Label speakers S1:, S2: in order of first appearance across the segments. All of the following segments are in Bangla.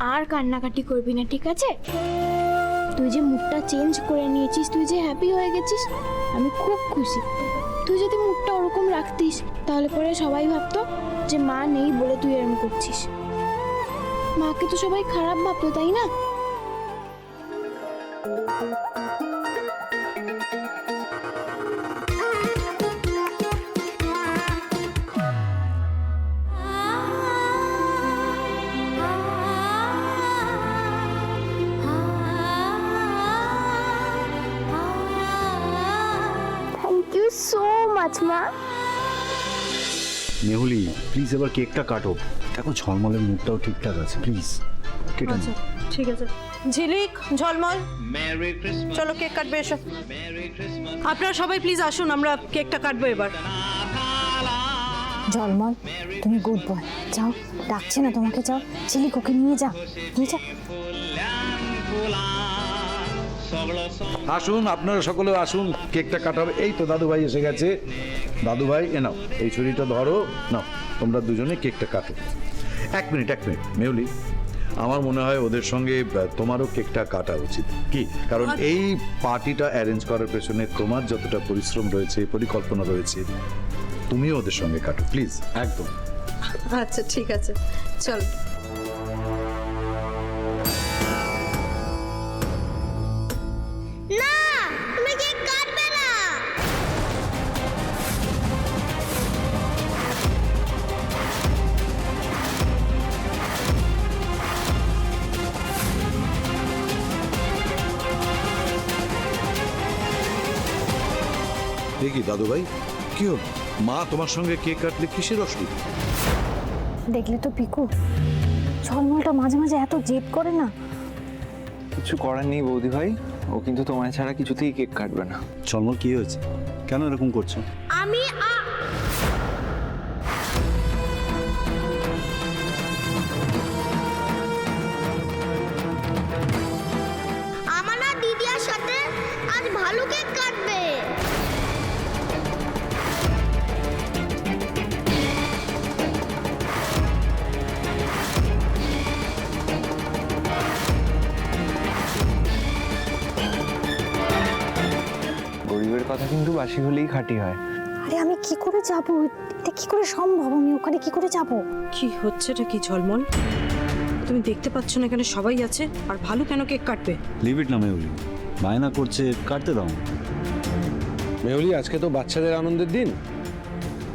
S1: আর কান্নাকাটি করবি না, ঠিক আছে? তুই যে মুখটা চেঞ্জ করে নিয়েছিস, তুই যে হ্যাপি হয়ে গেছিস, আমি খুব খুশি। তুই যদি মুখটা ওরকম রাখতিস, তাহলে পরে সবাই ভাবতো যে মা নেই বলে তুই এরম করছিস। মাকে তো সবাই খারাপ ভাবতো, তাই না? মাচ মা।
S2: মেহুলি প্লিজ এবার কেকটা কাটো। দেখো ঝলমলের মুখটাও ঠিকঠাক আছে প্লিজ কেটে নাও।
S3: ঠিক আছে। ঝিলিক ঝলমল। চলো কেক কাটবে এসো। আপনারা সবাই প্লিজ আসুন আমরা কেকটা কাটবো এবার।
S4: ঝলমল তুমি গুড বয় যাও ডাকছে না তোমাকে যাও। ঝিলিক ওকে নিয়ে যাও। নিয়ে যা
S2: আসুন আপনারা সকলে আসুন কেকটা কাটা হবে। এই তো দাদু ভাই এসে গেছে। দাদু ভাই এ নাও এই ছুরিটা ধরো। নাও তোমরা দুজনে কেকটা কাটো। এক মিনিট এক মিনিট মেউলি আমার মনে হয় ওদের সঙ্গে তোমারও কেকটা কাটা উচিত। কি? কারণ এই পার্টিটা অ্যারেঞ্জ করার পেছনে তোমার যতটা পরিশ্রম রয়েছে পরিকল্পনা রয়েছে তুমিও ওদের সঙ্গে কাটো প্লিজ। একদম।
S3: আচ্ছা ঠিক আছে। চল।
S2: দেখি দাদু ভাই কি হল? মা তোমার সঙ্গে কেক কাটলে কিসের অসুবিধা?
S4: দেখলে তো পিকু ঝলমলটা মাঝে মাঝে এত জেদ করে না?
S5: কিছু করার নেই বৌদি ভাই ও কিন্তু তোমায় ছাড়া কিছুতেই কেক কাটবে না।
S2: চলমল কি হয়েছে? কেন এরকম করছ?
S1: আমি
S5: কথা কিন্তু বাসি হলেই খাঁটি হয়।
S4: আরে আমি কি করে যাব? এটা কি করে সম্ভব? আমি ওখানে কি করে যাব?
S3: কি হচ্ছে এটা কি ঝলমল? তুমি দেখতে পাচ্ছ না এখানে সবাই আছে? আর ভালো কেন কেক কাটবে?
S2: লিভ ইট না মেউলি বায়না করছে কাটতে দাও।
S6: মেউলি আজকে তো বাচ্চাদের আনন্দের দিন।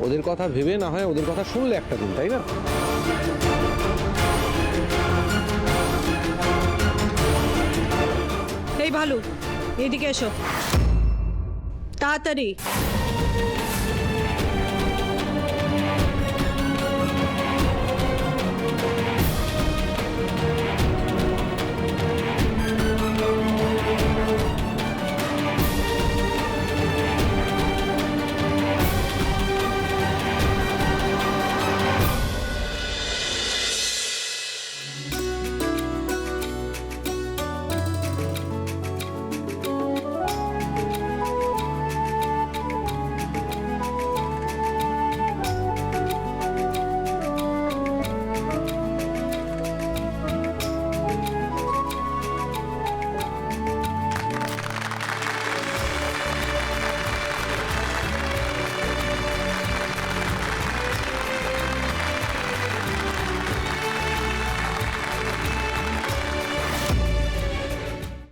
S6: ওদের কথা ভেবে না হয় ওদের কথা শুনলে একটা দিন তাই না?
S3: এই ভালো এদিকে এসো। তাড়াতাড়ি।